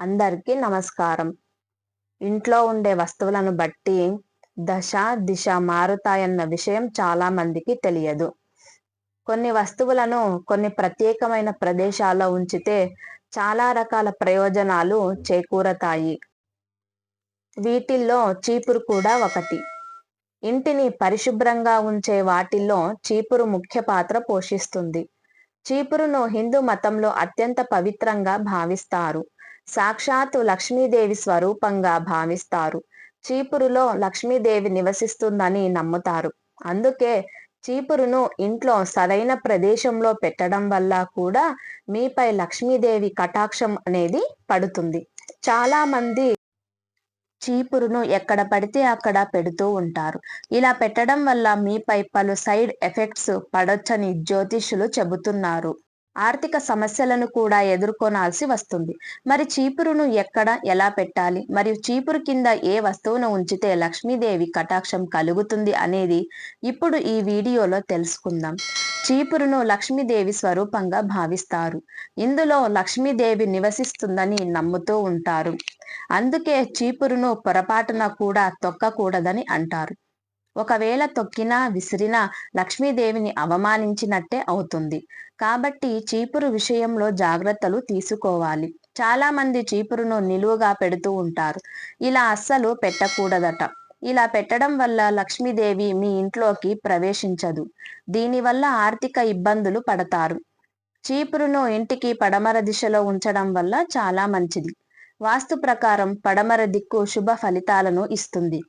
అందరికీ నమస్కారం. ఇంట్లో ఉండే వస్తువులను బట్టి దశ దిశ మారుతాయన్న విషయం చాలా మందికి తెలియదు. కొన్ని వస్తువులను కొన్ని ప్రత్యేకమైన ప్రదేశాల్లో ఉంచితే చాలా రకాల ప్రయోజనాలు చేకూరతాయి. వీటిల్లో చీపురు కూడా ఒకటి. ఇంటిని పరిశుభ్రంగా ఉంచే వాటిల్లో చీపురు ముఖ్య పాత్ర పోషిస్తుంది. చీపురును హిందూ మతంలో అత్యంత పవిత్రంగా భావిస్తారు. సాక్షాత్తు లక్ష్మీదేవి స్వరూపంగా భావిస్తారు. చీపురులో లక్ష్మీదేవి నివసిస్తుందని నమ్ముతారు. అందుకే చీపురును ఇంట్లో సరైన ప్రదేశంలో పెట్టడం వల్ల కూడా మీపై లక్ష్మీదేవి కటాక్షం అనేది పడుతుంది. చాలా మంది చీపురును ఎక్కడ పడితే అక్కడ పెడుతూ ఉంటారు. ఇలా పెట్టడం వల్ల మీపై పలు సైడ్ ఎఫెక్ట్స్ పడొచ్చని జ్యోతిష్యులు చెబుతున్నారు. ఆర్థిక సమస్యలను కూడా ఎదుర్కొనాల్సి వస్తుంది. మరి చీపురును ఎక్కడ ఎలా పెట్టాలి? మరియు చీపురు కింద ఏ వస్తువును ఉంచితే లక్ష్మీదేవి కటాక్షం కలుగుతుంది అనేది ఇప్పుడు ఈ వీడియోలో తెలుసుకుందాం. చీపురును లక్ష్మీదేవి స్వరూపంగా భావిస్తారు. ఇందులో లక్ష్మీదేవి నివసిస్తుందని నమ్ముతూ ఉంటారు. అందుకే చీపురును పొరపాటున కూడా తొక్కకూడదని అంటారు. ఒకవేళ తొక్కినా విసిరినా లక్ష్మీదేవిని అవమానించినట్టే అవుతుంది. కాబట్టి చీపురు విషయంలో జాగ్రత్తలు తీసుకోవాలి. చాలా మంది చీపురును నిలువుగా పెడుతూ ఉంటారు. ఇలా అస్సలు పెట్టకూడదట. ఇలా పెట్టడం వల్ల లక్ష్మీదేవి మీ ఇంట్లోకి ప్రవేశించదు. దీనివల్ల ఆర్థిక ఇబ్బందులు పడతారు. చీపురును ఇంటికి పడమర దిశలో ఉంచడం వల్ల చాలా మంచిది. వాస్తు ప్రకారం పడమర దిక్కు శుభ ఫలితాలను ఇస్తుంది.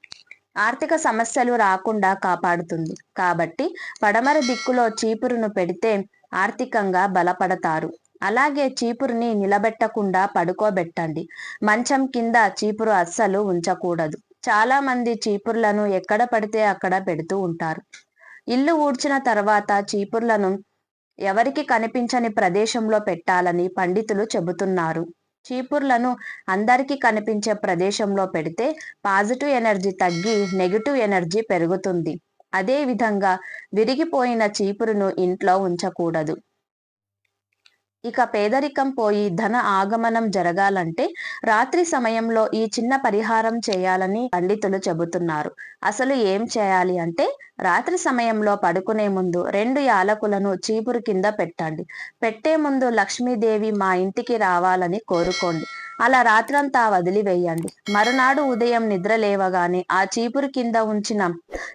ఆర్థిక సమస్యలు రాకుండా కాపాడుతుంది. కాబట్టి పడమర దిక్కులో చీపురును పెడితే ఆర్థికంగా బలపడతారు. అలాగే చీపురుని నిలబెట్టకుండా పడుకోబెట్టండి. మంచం కింద చీపురు అస్సలు ఉంచకూడదు. చాలా మంది చీపుర్లను ఎక్కడ పడితే అక్కడ పెడుతూ ఉంటారు. ఇల్లు ఊడ్చిన తర్వాత చీపుర్లను ఎవరికి కనిపించని ప్రదేశంలో పెట్టాలని పండితులు చెబుతున్నారు. చీపుర్లను అందరికీ కనిపించే ప్రదేశంలో పెడితే పాజిటివ్ ఎనర్జీ తగ్గి నెగిటివ్ ఎనర్జీ పెరుగుతుంది. అదే విధంగా విరిగిపోయిన చీపురును ఇంట్లో ఉంచకూడదు. ఇక పేదరికం పోయి ధన ఆగమనం జరగాలంటే రాత్రి సమయంలో ఈ చిన్న పరిహారం చేయాలని పండితులు చెబుతున్నారు. అసలు ఏం చేయాలి అంటే రాత్రి సమయంలో పడుకునే ముందు రెండు యాలకులను చీపురు కింద పెట్టండి. పెట్టే ముందు లక్ష్మీదేవి మా ఇంటికి రావాలని కోరుకోండి. అలా రాత్రంతా వదిలివేయండి. మరునాడు ఉదయం నిద్ర లేవగానే ఆ చీపురు కింద ఉంచిన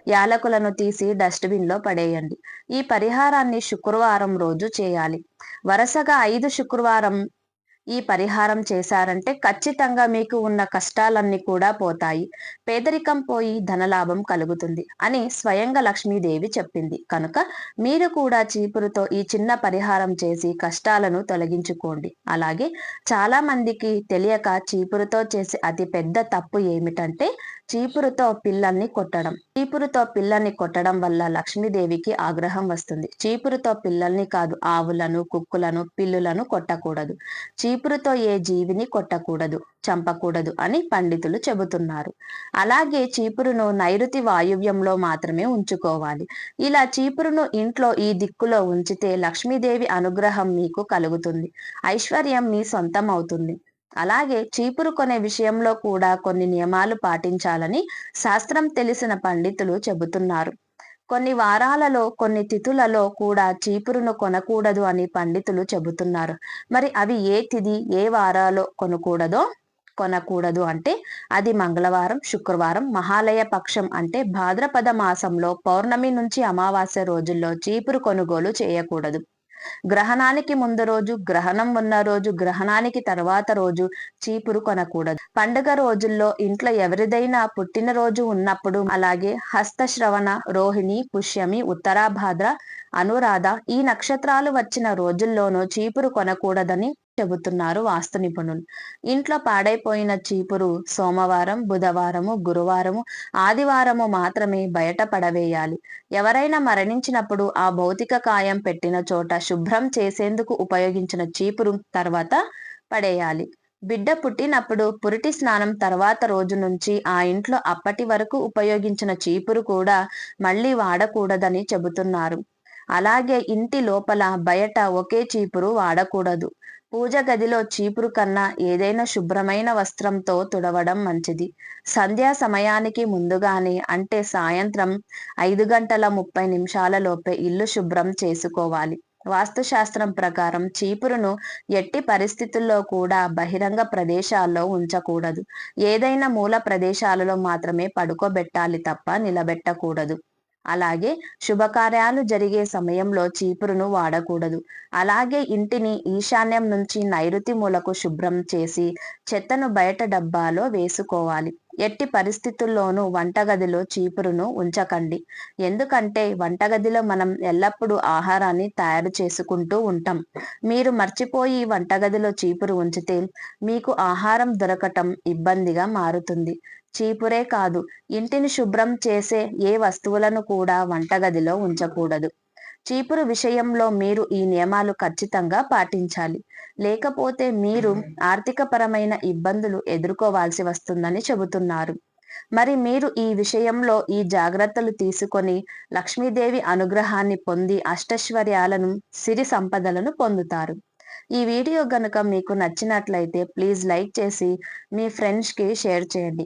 యాలకులను తీసి డస్ట్బిన్లో పడేయండి. ఈ పరిహారాన్ని శుక్రవారం రోజు చేయాలి. వరుసగా ఐదు శుక్రవారం ఈ పరిహారం చేశారంటే ఖచ్చితంగా మీకు ఉన్న కష్టాలన్నీ కూడా పోతాయి. పేదరికం పోయి ధనలాభం కలుగుతుంది అని స్వయంగా లక్ష్మీదేవి చెప్పింది. కనుక మీరు కూడా చీపురుతో ఈ చిన్న పరిహారం చేసి కష్టాలను తొలగించుకోండి. అలాగే చాలా మందికి తెలియక చీపురుతో చేసే అతి పెద్ద తప్పు ఏమిటంటే చీపురుతో పిల్లల్ని కొట్టడం. చీపురుతో పిల్లల్ని కొట్టడం వల్ల లక్ష్మీదేవికి ఆగ్రహం వస్తుంది. చీపురుతో పిల్లల్ని కాదు ఆవులను కుక్కులను పిల్లులను కొట్టకూడదు. చీపురుతో ఏ జీవిని కొట్టకూడదు చంపకూడదు అని పండితులు చెబుతున్నారు. అలాగే చీపురును నైరుతి వాయువ్యంలో మాత్రమే ఉంచుకోవాలి. ఇలా చీపురును ఇంట్లో ఈ దిక్కులో ఉంచితే లక్ష్మీదేవి అనుగ్రహం మీకు కలుగుతుంది. ఐశ్వర్యం మీ సొంతం అవుతుంది అలాగే చీపురు కొనే విషయంలో కూడా కొన్ని నియమాలు పాటించాలని శాస్త్రం తెలిసిన పండితులు చెబుతున్నారు. కొన్ని వారాలలో కొన్ని తిథులలో కూడా చీపురును కొనకూడదు అని పండితులు చెబుతున్నారు. మరి అవి ఏ తిథి ఏ వారాలో కొనకూడదో కొనకూడదు అంటే అది మంగళవారం శుక్రవారం మహాలయ పక్షం అంటే భాద్రపద మాసంలో పౌర్ణమి నుంచి అమావాస్య రోజుల్లో చీపురు కొనుగోలు చేయకూడదు. గ్రహణానికి ముందు రోజు గ్రహణం ఉన్న రోజు గ్రహణానికి తర్వాత రోజు చీపురు కొనకూడదు. పండుగ రోజుల్లో ఇంట్లో ఎవరిదైనా పుట్టినరోజు ఉన్నప్పుడు అలాగే హస్తశ్రవణ రోహిణి పుష్యమి ఉత్తరాభాద్ర అనురాధ ఈ నక్షత్రాలు వచ్చిన రోజుల్లోనూ చీపురు కొనకూడదని చెబుతున్నారు వాస్తు నిపుణులు. ఇంట్లో పాడైపోయిన చీపురు సోమవారం బుధవారము గురువారము ఆదివారము మాత్రమే బయట పడవేయాలి. ఎవరైనా మరణించినప్పుడు ఆ భౌతిక కాయం పెట్టిన చోట శుభ్రం చేసేందుకు ఉపయోగించిన చీపురు తర్వాత పడేయాలి. బిడ్డ పుట్టినప్పుడు పురిటి స్నానం తర్వాత రోజు నుంచి ఆ ఇంట్లో అప్పటి వరకు ఉపయోగించిన చీపురు కూడా మళ్ళీ వాడకూడదని చెబుతున్నారు. అలాగే ఇంటి లోపల బయట ఒకే చీపురు వాడకూడదు. పూజ గదిలో చీపురు కన్నా ఏదైనా శుభ్రమైన వస్త్రంతో తుడవడం మంచిది. సంధ్యా సమయానికి ముందుగానే అంటే సాయంత్రం ఐదు గంటల ముప్పై నిమిషాల లోపే ఇల్లు శుభ్రం చేసుకోవాలి. వాస్తుశాస్త్రం ప్రకారం చీపురును ఎట్టి పరిస్థితుల్లో కూడా బహిరంగ ప్రదేశాల్లో ఉంచకూడదు. ఏదైనా మూల ప్రదేశాలలో మాత్రమే పడుకోబెట్టాలి తప్ప నిలబెట్టకూడదు. అలాగే శుభకార్యాలు జరిగే సమయంలో చీపురును వాడకూడదు. అలాగే ఇంటిని ఈశాన్యం నుంచి నైరుతి మూలకు శుభ్రం చేసి చెత్తను బయట డబ్బాలో వేసుకోవాలి. ఎట్టి పరిస్థితుల్లోనూ వంటగదిలో చీపురును ఉంచకండి. ఎందుకంటే వంటగదిలో మనం ఎల్లప్పుడూ ఆహారాన్ని తయారు చేసుకుంటూ ఉంటాం. మీరు మర్చిపోయి వంటగదిలో చీపురు ఉంచితే మీకు ఆహారం దొరకటం ఇబ్బందిగా మారుతుంది. చీపురే కాదు. ఇంటిని శుభ్రం చేసే ఏ వస్తువులను కూడా వంటగదిలో ఉంచకూడదు. చీపురు విషయంలో మీరు ఈ నియమాలు ఖచ్చితంగా పాటించాలి. లేకపోతే మీరు ఆర్థికపరమైన ఇబ్బందులు ఎదుర్కోవాల్సి వస్తుందని చెబుతున్నారు. మరి మీరు ఈ విషయంలో ఈ జాగ్రత్తలు తీసుకొని లక్ష్మీదేవి అనుగ్రహాన్ని పొంది అష్టైశ్వర్యాలను సిరి సంపదలను పొందుతారు. ఈ వీడియో గనుక మీకు నచ్చినట్లయితే ప్లీజ్ లైక్ చేసి మీ ఫ్రెండ్స్కి షేర్ చేయండి.